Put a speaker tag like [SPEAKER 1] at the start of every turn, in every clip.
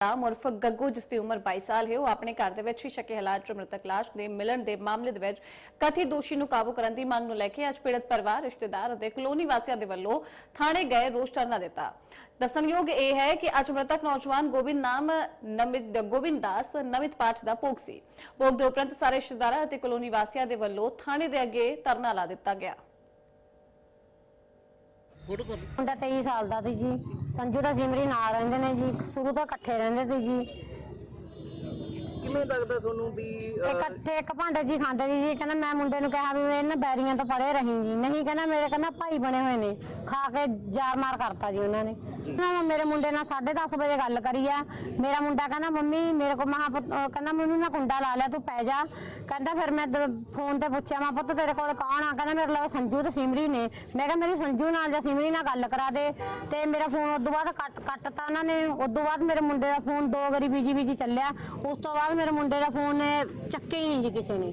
[SPEAKER 1] ਨਾਮ ਉਰਫ ਗੱਗੂ, ਜਿਸ ਦੀ ਉਮਰ 22 ਸਾਲ ਹੈ, ਉਹ ਆਪਣੇ ਘਰ ਦੇ ਵਿੱਚ ਹੀ ਸ਼ੱਕੀ ਹਾਲਾਤ 'ਚ ਮ੍ਰਿਤਕ ਲਾਸ਼ ਦੇ ਮਿਲਣ ਦੇ ਮਾਮਲੇ ਦੇ ਵਿੱਚ ਕਥਿਤ ਦੋਸ਼ੀ ਨੂੰ ਕਾਬੂ ਕਰਨ ਦੀ ਮੰਗ ਨੂੰ ਲੈ ਕੇ ਅੱਜ ਪੀੜਤ ਪਰਿਵਾਰ, ਰਿਸ਼ਤੇਦਾਰ ਅਤੇ ਕਲੋਨੀ ਵਾਸੀਆਂ ਦੇ ਵੱਲੋਂ ਥਾਣੇ ਗਏ ਰੋਸ ਧਰਨਾ ਦਿੱਤਾ। ਦੱਸਣਯੋਗ ਇਹ ਹੈ ਕਿ ਅੱਜ ਮ੍ਰਿਤਕ ਨੌਜਵਾਨ ਗੋਬਿੰਦ ਨਾਮ, ਨਮਿਤ, ਗੋਬਿੰਦ ਦਾਸ ਨਮਿਤ ਪਾਠ ਦਾ ਭੋਗ ਸੀ। ਭੋਗ ਦੇ ਉਪਰੰਤ ਸਾਰੇ ਰਿਸ਼ਤੇਦਾਰਾਂ ਅਤੇ ਕਲੋਨੀ ਵਾਸੀਆਂ ਦੇ ਵੱਲੋਂ ਥਾਣੇ ਦੇ ਅੱਗੇ ਧਰਨਾ ਲਾ ਦਿੱਤਾ ਗਿਆ।
[SPEAKER 2] ਮੁੰਡਾ 23 ਸਾਲ ਦਾ ਸੀ ਜੀ। ਸੰਜੂ ਦਾ ਸਿਮਰੀ ਨਾਲ ਰਹਿੰਦੇ ਨੇ ਜੀ। ਸ਼ੁਰੂ ਤੋਂ ਇਕੱਠੇ ਰਹਿੰਦੇ ਸੀ ਜੀ।
[SPEAKER 3] ਕਿਵੇਂ ਲੱਗਦਾ ਤੁਹਾਨੂੰ ਵੀ ਅਹ,
[SPEAKER 2] ਇਕੱਠੇ ਇੱਕ ਭਾਂਡੇ ਜੀ ਖਾਂਦੇ ਸੀ ਜੀ। ਕਹਿੰਦਾ ਮੈਂ ਮੁੰਡੇ ਨੂੰ ਕਿਹਾ ਵੀ ਮੈਂ ਇਹਨਾਂ ਬੈਰੀਆਂ ਤੋਂ ਪਰੇ ਰਹੀ ਜੀ। ਨਹੀਂ ਕਹਿੰਦਾ ਮੇਰੇ ਕਹਿੰਦਾ ਭਾਈ ਬਣੇ ਹੋਏ ਨੇ। ਖਾ ਕੇ ਜਾਰ ਮਾਰ ਕਰਤਾ ਜੀ ਉਹਨਾਂ ਨੇ। ਉਹਨਾਂ ਮੇਰੇ ਮੁੰਡੇ ਨਾਲ 10:30 ਵਜੇ ਗੱਲ ਕਰੀ ਆ। ਮੇਰਾ ਮੁੰਡਾ ਕਹਿੰਦਾ ਮੰਮੀ ਮੇਰੇ ਕੋ ਮਹਾ ਕਹਿੰਦਾ ਮੰਮੀ ਮੈਂ ਕੁੰਡਾ ਲਾ ਲਿਆ ਤੂੰ ਪੈ ਜਾ। ਕਹਿੰਦਾ ਫਿਰ ਮੈਂ ਫੋਨ ਤੇ ਪੁੱਛਿਆ ਮੈਂ ਪੁੱਤ ਤੇਰੇ ਕੋਲ ਕੌਣ ਆ? ਕਹਿੰਦਾ ਮੇਰੇ ਨਾਲ ਸੰਜੂ ਤੇ ਸਿਮਰੀ ਨੇ। ਮੈਂ ਕਿਹਾ ਮੇਰੀ ਸੰਜੂ ਨਾਲ ਜਾਂ ਸਿਮਰੀ ਨਾਲ ਗੱਲ ਕਰਾ ਦੇ। ਤੇ ਮੇਰਾ ਫੋਨ ਉਦੋਂ ਬਾਅਦ ਕੱਟ ਕੱਟਤਾ ਉਹਨਾਂ ਨੇ। ਉਦੋਂ ਬਾਅਦ ਮੇਰੇ ਮੁੰਡੇ ਦਾ ਫੋਨ ਦੋ ਵਾਰੀ ਬੀਜੀ ਬੀਜੀ ਚੱਲਿਆ। ਉਸ ਤੋਂ ਬਾਅਦ ਮੇਰੇ ਮੁੰਡੇ ਦਾ ਫੋਨ ਨੇ ਚੱਕਿਆ ਹੀ ਨਹੀਂ ਜੀ ਕਿਸੇ ਨੇ।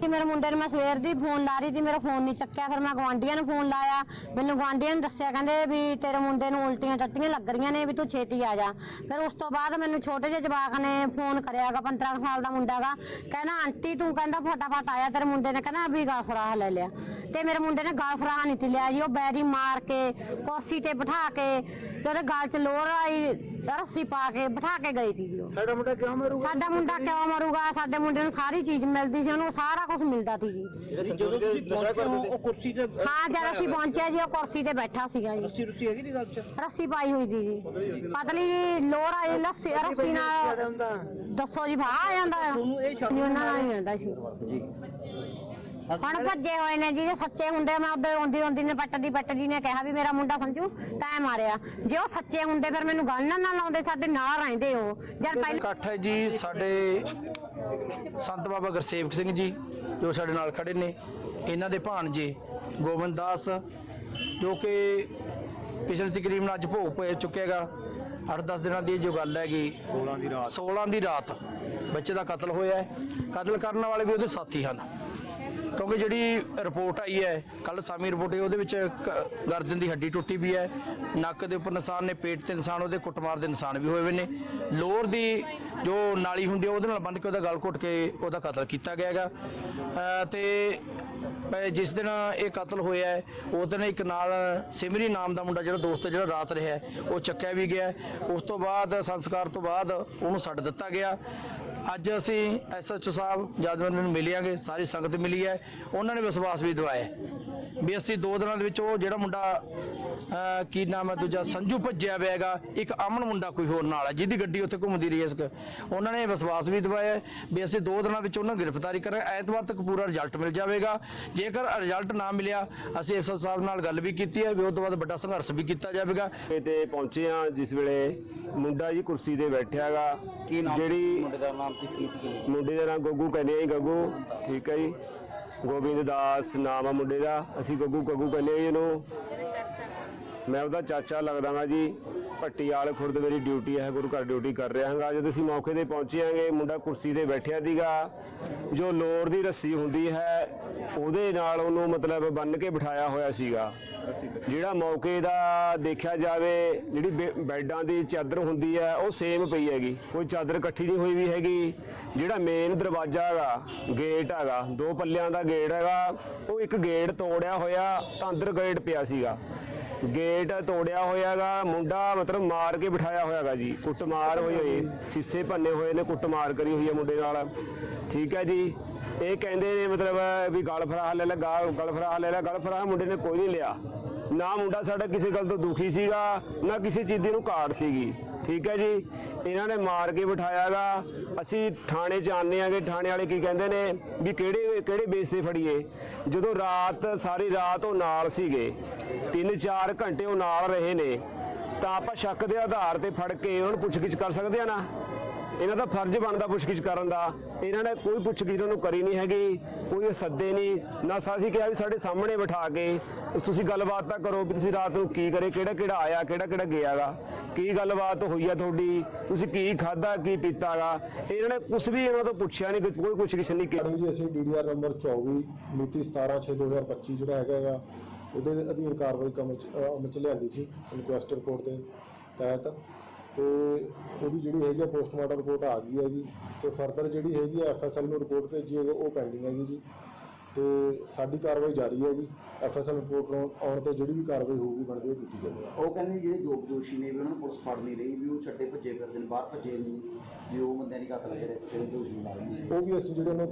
[SPEAKER 2] ਕਿ ਮੇਰੇ ਮੁੰਡੇ ਨੂੰ ਮੈਂ ਸਵੇਰ ਦੀ ਫੋਨ ਲਾ ਰਹੀ ਸੀ ਮੇਰਾ ਫੋਨ ਨਹੀਂ ਚੱਕਿਆ। ਫਿਰ ਮੈਂ ਗਵਾਂਢੀਆਂ ਨੂੰ ਫੋਨ ਲਾਇਆ। ਮੈਨੂੰ ਗਵਾਂਢੀਆਂ ਨੇ ਦੱਸਿਆ ਕਹਿੰਦੇ ਵੀ ਤੇਰੇ ਮੁੰਡੇ ਨੂੰ ਉਲਟੀਆਂ ਟੱਟੀਆਂ ਲੱਗ ਰਹੀਆਂ ਨੇ ਵੀ ਤੂੰ ਛੇਤੀ ਆ ਜਾ। ਫਿਰ ਉਸ ਤੋਂ ਬਾਅਦ ਮੈਨੂੰ ਛੋਟੇ ਜਿਹੇ ਜਵਾਕ ਨੇ ਫੋਨ ਕਰਿਆਗਾ 15 ਕੁ ਸਾਲ ਦਾ ਮੁੰਡਾਗਾ ਕਹਿੰਦਾ, ਆਂਟੀ, ਤੂੰ ਕਹਿੰਦਾ ਫਟਾਫਟ ਆਇਆ ਤੇਰੇ ਮੁੰਡੇ ਨੇ। ਕਹਿੰਦਾ, ਵੀ ਗਾਲ ਫਰਾਹ ਲੈ ਲਿਆ। ਤੇ ਮੇਰੇ ਮੁੰਡੇ ਨੇ ਗਾਲ ਫਰਾਹ ਨਹੀਂ ਤੀ ਲਿਆ ਜੀ। ਉਹ ਬੈਰੀ ਮਾਰ ਕੇ ਕੁਰਸੀ ਤੇ ਬਿਠਾ ਕੇ ਤੇ ਉਹਦੇ ਗਾਲ 'ਚ ਲੋਰ ਆਈ। ਰੱਸੀ ਪਾ ਕੇ ਬਿਠਾ ਕੇ ਗਈ ਸੀ ਜੀ ਉਹ।
[SPEAKER 3] ਸਾਡਾ ਮੁੰਡਾ ਕਿਉਂ ਮਰੂਗਾ?
[SPEAKER 2] ਸਾਡਾ ਮੁੰਡਾ ਕਿਉਂ ਮਰੂਗਾ? ਸਾਡੇ ਮੁੰਡੇ ਨੂੰ ਸਾਰੀ ਚੀਜ਼ ਮਿਲਦੀ ਸੀ ਉਹਨੂੰ ਸਾਰਾ ਕੁਝ ਮਿਲਦਾ ਸੀ ਜੀ।
[SPEAKER 3] ਜਦੋਂ ਤੁਸੀਂ ਪਹੁੰਚੇ ਹੋ ਉਹ ਕੁਰਸੀ ਤੇ
[SPEAKER 2] ਹਾਂ ਜਦ ਅਸੀਂ ਪਹੁੰਚਿਆ ਜੀ ਉਹ ਕੁਰਸੀ ਤੇ ਬੈਠਾ ਸੀਗਾ ਜੀ।
[SPEAKER 3] ਰੱਸੀ ਰੁਸੀ ਹੈਗੀ ਨਹੀਂ ਗੱਲ ਚ?
[SPEAKER 2] ਰੱਸੀ ਪਾਈ ਹੋਈ ਸੀ ਜੀ। ਪਤਲੀ ਜੀ ਲੋਰ ਆਈ ਲੱਸੀ ਰੱਸੀ ਨਾਲ
[SPEAKER 3] ਹੁੰਦਾ।
[SPEAKER 2] ਦੱਸੋ ਜੀ ਭਾ ਆ ਜਾਂਦਾ
[SPEAKER 3] ਤੁਹਾਨੂੰ ਇਹ ਸ਼ੌਕ
[SPEAKER 2] ਜੀ ਉਹਨਾਂ ਨਾਲ ਹੀ। ਜਾਂਦਾ ਸੀ
[SPEAKER 3] ਜੀ।
[SPEAKER 2] ਹੁਣ ਭੱਜੇ ਹੋਏ ਨੇ ਜੀ ਜੇ ਸੱਚੇ ਹੁੰਦੇ ਮੈਂ ਉਹਦੇ ਰੋਂਦੀ ਰੋਂਦੀ ਨੇ ਪੱਟਦੀ ਪੱਟਦੀ ਨੇ ਕਿਹਾ ਵੀ ਮੇਰਾ ਮੁੰਡਾ ਸੰਜੂ ਤੈਂ ਮਾਰਿਆ। ਜੇ ਉਹ ਸੱਚੇ ਹੁੰਦੇ ਫਿਰ ਮੈਨੂੰ ਗੱਲ ਨਾ ਨਾ ਲਾਉਂਦੇ ਸਾਡੇ ਨਾਲ ਰਹਿੰਦੇ ਉਹ। ਜਦ ਪਹਿਲਾਂ
[SPEAKER 4] ਇਕੱਠ ਹੈ ਜੀ ਸਾਡੇ ਸੰਤ ਬਾਬਾ ਗੁਰਸੇਵਕ ਸਿੰਘ ਜੀ ਜੋ ਸਾਡੇ ਨਾਲ ਖੜੇ ਨੇ। ਇਹਨਾਂ ਦੇ ਭਾਣਜੇ ਗੋਬਿੰਦ ਦਾਸ ਜੋ ਕਿ ਪਿਛਲੇ ਤਕਰੀਬਨ ਅੱਜ ਭੋਗ ਪੈ ਚੁੱਕੇਗਾ। 8-10 ਦਿਨਾਂ ਦੀ ਇਹ ਜੋ ਗੱਲ ਹੈਗੀ 16 ਦੀ ਰਾਤ। 16 ਦੀ ਰਾਤ ਬੱਚੇ ਦਾ ਕਤਲ ਹੋਇਆ ਹੈ। ਕਤਲ ਕਰਨ ਵਾਲੇ ਵੀ ਉਹਦੇ ਸਾਥੀ ਹਨ। ਕਿਉਂਕਿ ਜਿਹੜੀ ਰਿਪੋਰਟ ਆਈ ਹੈ ਕੱਲ ਸਾਮੀ ਰਿਪੋਰਟ ਹੈ ਉਹਦੇ ਵਿੱਚ ਕ- ਗਰਦਨ ਦੀ ਹੱਡੀ ਟੁੱਟੀ ਵੀ ਹੈ ਨੱਕ ਦੇ ਉੱਪਰ ਨਿਸ਼ਾਨ ਨੇ ਪੇਟ ਤੇ ਨਿਸ਼ਾਨ ਉਹਦੇ ਕੁੱਟਮਾਰ ਦੇ ਨਿਸ਼ਾਨ ਵੀ ਹੋਏ ਹੋਏ ਨੇ। ਲੋਰ ਦੀ ਜੋ ਨਾਲੀ ਹੁੰਦੀ ਹੈ ਉਹਦੇ ਨਾਲ ਬੰਨ੍ਹ ਕੇ ਉਹਦਾ ਗਲ ਘੁੱਟ ਕੇ ਉਹਦਾ ਕਤਲ ਕੀਤਾ ਗਿਆ ਹੈਗਾ। ਅਹ ਤੇ ਅਹ ਜਿਸ ਦਿਨ ਇਹ ਕਤਲ ਹੋਇਆ ਹੈ ਉਸ ਦਿਨ ਇੱਕ ਨਾਲ ਸਿਮਰੀ ਨਾਮ ਦਾ ਮੁੰਡਾ ਜਿਹੜਾ ਦੋਸਤ ਜਿਹੜਾ ਰਾਤ ਰਿਹਾ ਹੈ, ਉਹ ਚੱਕਿਆ ਵੀ ਗਿਆ। ਹੈ। ਉਸ ਤੋਂ ਬਾਅਦ ਸੰਸਕਾਰ ਤੋਂ ਬਾਅਦ ਉਹਨੂੰ ਛੱਡ ਦਿੱਤਾ ਗਿਆ। ਅੱਜ ਅਸੀਂ ਐਸਐਚਓ ਸਾਹਿਬ ਜਦ ਉਹਨਾਂ ਨੂੰ ਮਿਲਿਆਂਗੇ ਸਾਰੀ ਸੰਗਤ ਮਿਲੀ ਹੈ। ਉਹਨਾਂ ਨੇ ਵਿਸ਼ਵਾਸ ਵੀ ਦਿਵਾਇਆ ਹੈ ਵੀ ਅਸੀਂ ਦੋ ਦਿਨਾਂ ਦੇ ਵਿੱਚ ਉਹ ਜਿਹੜਾ ਮੁੰਡਾ ਕੀ ਨਾਮ ਹੈ ਦੂਜਾ ਸੰਜੂ ਭੱਜਿਆ ਹੋਇਆ ਹੈਗਾ ਇੱਕ ਅਮਨ ਮੁੰਡਾ ਕੋਈ ਹੋਰ ਨਾਲ ਹੈ ਜਿਹਦੀ ਗੱਡੀ ਉੱਥੇ ਘੁੰਮਦੀ ਰਹੀ ਇਸ ਉਹਨਾਂ ਨੇ ਵਿਸ਼ਵਾਸ ਵੀ ਦਿਵਾਇਆ ਹੈ ਵੀ ਅਸੀਂ ਦੋ ਦਿਨਾਂ ਵਿੱਚ ਉਹਨਾਂ ਨੂੰ ਗ੍ਰਿਫਤਾਰੀ ਕਰਾਂਗੇ ਐਤਵਾਰ ਤੱਕ ਪੂਰਾ ਰਿਜ਼ਲਟ ਮਿਲ ਜਾਵੇਗਾ। ਜੇਕਰ ਰਿਜ਼ਲਟ ਨਾ ਮਿਲਿਆ ਅਸੀਂ ਐਸਐਚਓ ਸਾਹਿਬ ਨਾਲ ਗੱਲ ਵੀ ਕੀਤੀ ਹੈ ਵੀ ਉਸ ਤੋਂ ਬਾਅਦ ਵੱਡਾ ਸੰਘਰਸ਼ ਵੀ ਕੀਤਾ ਜਾਵੇਗਾ।
[SPEAKER 5] ਤੇ ਪਹੁੰਚੇ ਆ ਜਿਸ ਵੇਲੇ ਮੁੰਡਾ ਜੀ ਕੁਰਸੀ ਤੇ ਬੈਠਿਆਗਾ ਜਿਹੜੀ ਮੁੰਡੇ ਦਾ ਨਾਮ ਕੀ ਮੁੰਡੇ ਦਾ ਨਾਮ ਗੱਗੂ ਕਹਿੰਦੇ ਆ ਜੀ, ਗੱਗੂ। ਠੀਕ ਹੈ ਜੀ। ਗੋਬਿੰਦ ਦਾਸ ਨਾਮ ਆ ਮੁੰਡੇ ਦਾ। ਅਸੀਂ ਗੱਗੂ ਗੱਗੂ ਕਹਿੰਦੇ ਆ ਜੀ ਇਹਨੂੰ ਮੈਂ ਉਹਦਾ ਚਾਚਾ ਲੱਗਦਾ ਹਾਂ ਜੀ। ਪੱਟੀਆਲ ਖੁਰਦ ਮੇਰੀ ਡਿਊਟੀ ਹੈ, ਗੁਰੂ ਘਰ ਡਿਊਟੀ ਕਰ ਰਿਹਾ ਹਾਂ ਜਦੋਂ ਅਸੀਂ ਮੌਕੇ ਤੇ ਪਹੁੰਚੇ ਆਂਗੇ ਮੁੰਡਾ ਕੁਰਸੀ ਤੇ ਬੈਠਿਆ ਸੀਗਾ। ਜੋ ਲੋਰ ਦੀ ਰੱਸੀ ਹੁੰਦੀ ਹੈ, ਉਹਦੇ ਨਾਲ ਉਹਨੂੰ ਮਤਲਬ ਬੰਨ ਕੇ ਬਿਠਾਇਆ ਹੋਇਆ ਸੀਗਾ। ਜਿਹੜਾ ਮੌਕੇ ਦਾ ਦੇਖਿਆ ਜਾਵੇ, ਜਿਹੜੀ ਬੈ- ਬੈੱਡਾਂ ਦੀ ਚਾਦਰ ਹੁੰਦੀ ਹੈ, ਉਹ ਸੇਮ ਪਈ ਹੈਗੀ। ਕੋਈ ਚਾਦਰ ਇਕੱਠੀ ਨਹੀਂ ਹੋਈ ਵੀ ਹੈਗੀ। ਜਿਹੜਾ ਮੇਨ ਦਰਵਾਜ਼ਾ ਹੈਗਾ ਗੇਟ ਹੈਗਾ, ਦੋ ਪੱਲਿਆਂ ਦਾ ਗੇਟ ਹੈਗਾ, ਉਹ ਇੱਕ ਗੇਟ ਤੋੜਿਆ ਹੋਇਆ, ਤਾਂ ਅੰਦਰ ਗੇਟ ਪਿਆ ਸੀਗਾ। ਗੇਟ ਤੋੜਿਆ ਹੋਇਆਗਾ ਮੁੰਡਾ ਮਤਲਬ ਮਾਰ ਕੇ ਬਿਠਾਇਆ ਹੋਇਆਗਾ ਜੀ ਕੁੱਟਮਾਰ ਹੋਈ ਹੋਈ ਸੀਸੇ ਭੰਨੇ ਹੋਏ ਨੇ ਕੁੱਟਮਾਰ ਕਰੀ ਹੋਈ ਹੈ ਮੁੰਡੇ ਨਾਲ। ਠੀਕ ਹੈ ਜੀ ਇਹ ਕਹਿੰਦੇ ਨੇ ਮਤਲਬ ਵੀ ਗਲ ਫਰਾਹ ਲੈ ਲੈ ਗਲ ਗਲ ਫਰਾਹ ਲੈ ਲੈ ਗਲ ਫਰਾਹ ਮੁੰਡੇ ਨੇ ਕੋਈ ਨਹੀਂ ਲਿਆ। ਨਾ ਮੁੰਡਾ ਸਾਡਾ ਕਿਸੇ ਗੱਲ ਤੋਂ ਦੁਖੀ ਸੀਗਾ, ਨਾ ਕਿਸੇ ਚੀਜ਼ ਦੀ ਨੂੰ ਕਾੜ ਸੀਗੀ। ਠੀਕ ਹੈ ਜੀ? ਇਹਨਾਂ ਨੇ ਮਾਰ ਕੇ ਬਿਠਾਇਆਗਾ। ਅਸੀਂ ਥਾਣੇ ਚ ਆਨੇ ਆਗੇ ਥਾਣੇ ਵਾਲੇ ਕੀ ਕਹਿੰਦੇ ਨੇ ਵੀ ਕਿਹੜੇ ਕਿਹੜੇ ਬੇਸ 'ਤੇ ਫੜੀਏ? ਜਦੋਂ ਰਾਤ, ਸਾਰੀ ਰਾਤ ਉਹ ਨਾਲ ਸੀਗੇ 3-4 ਘੰਟੇ ਉਹ ਨਾਲ ਰਹੇ ਨੇ, ਤਾਂ ਆਪਾਂ ਸ਼ੱਕ ਦੇ ਆਧਾਰ ਤੇ ਫੜ ਕੇ ਉਹਨਾਂ ਨੂੰ ਪੁੱਛਗਿੱਛ ਕਰ ਸਕਦੇ ਆ ਨਾ? ਇਹਨਾਂ ਦਾ ਫਰਜ਼ ਬਣਦਾ ਪੁੱਛਗਿੱਛ ਕਰਨ ਦਾ। ਇਹਨਾਂ ਨੇ ਕੋਈ ਪੁੱਛਗਿੱਛ ਉਹਨਾਂ ਨੂੰ ਕਰੀ ਨਹੀਂ ਹੈਗੀ, ਕੋਈ ਸੱਦੇ ਨਹੀਂ। ਨਾ ਸਾਸੀ ਕਿਹਾ ਵੀ ਸਾਡੇ ਸਾਹਮਣੇ ਬਿਠਾ ਕੇ ਤੁਸੀਂ ਗੱਲਬਾਤ ਤਾਂ ਕਰੋ ਵੀ ਤੁਸੀਂ ਰਾਤ ਨੂੰ ਕੀ ਕਰੇ, ਕਿਹੜਾ ਕਿਹੜਾ ਆਇਆ, ਕਿਹੜਾ ਕਿਹੜਾ ਗਿਆਗਾ, ਕੀ ਗੱਲਬਾਤ ਹੋਈ ਆ ਤੁਹਾਡੀ, ਤੁਸੀਂ ਕੀ ਖਾਦਾ ਕੀ ਪੀਤਾਗਾ। ਇਹਨਾਂ ਨੇ ਕੁਝ ਵੀ ਇਹਨਾਂ ਤੋਂ ਪੁੱਛਿਆ ਨਹੀਂ, ਕੋਈ ਪੁੱਛਗਿੱਛ ਨਹੀਂ ਕੀਤੀ।
[SPEAKER 6] ਮੈਡਮ ਜੀ ਅਸੀਂ ਡੀਡੀਆਰ ਨੰਬਰ 24 ਮਿਤੀ 17/6/2025 ਜਿਹੜਾ ਹੈਗਾ ਹੈਗਾ ਉਹਦੇ ਅਧੀਨ ਕਾਰਵਾਈ ਕਮਲ ਚ ਚ ਲਿਆਂਦੀ ਸੀ, ਇਨਕੁਐਸਟ ਰਿਪੋਰਟ ਦੇ ਤਹਿਤ। ਤੇ ਉਹਦੀ ਜਿਹੜੀ ਹੈਗੀ ਪੋਸਟਮਾਰਟਮ ਰਿਪੋਰਟ ਆ ਗਈ ਹੈਗੀ ਤੇ ਫਰਦਰ ਜਿਹੜੀ ਹੈਗੀ ਐਫਐਸਐਲ ਨੂੰ ਰਿਪੋਰਟ ਭੇਜੀ ਹੈ ਉਹ ਪੈਂਡਿੰਗ ਹੈਗੀ ਜੀ। ਤੇ ਸਾਡੀ ਕਾਰਵਾਈ ਜਾਰੀ ਹੈ ਜੀ ਐਫਐਸਐਲ ਰਿਪੋਰਟ ਆਉਣ ਤੇ ਜਿਹੜੀ ਵੀ ਕਾਰਵਾਈ ਹੋਊਗੀ ਬਣਦੀ ਉਹ ਕੀਤੀ ਜਾਵੇਗੀ
[SPEAKER 7] ਉਹ ਕਹਿੰਦੇ ਜਿਹੜੇ ਦੋ ਦੋਸ਼ੀ ਨੇ ਵੀ ਉਹਨਾਂ ਨੂੰ ਪੁਲਿਸ ਫੜ ਨਹੀਂ ਰਹੀ ਵੀ ਉਹ ਛੱਡੇ ਭੱਜੇ ਕਰਦੇ ਨੇ ਬਾਹਰ ਭੱਜੇ ਨਹੀਂ ਵੀ ਉਹ ਬੰਦਿਆਂ ਦੀ ਕਤਲ ਕਰੇ ਨੂੰ ਦੋਸ਼ੀ ਨੇ।
[SPEAKER 6] ਉਹ ਵੀ ਅਸੀਂ ਜਿਹੜੇ ਉਹਨਾਂ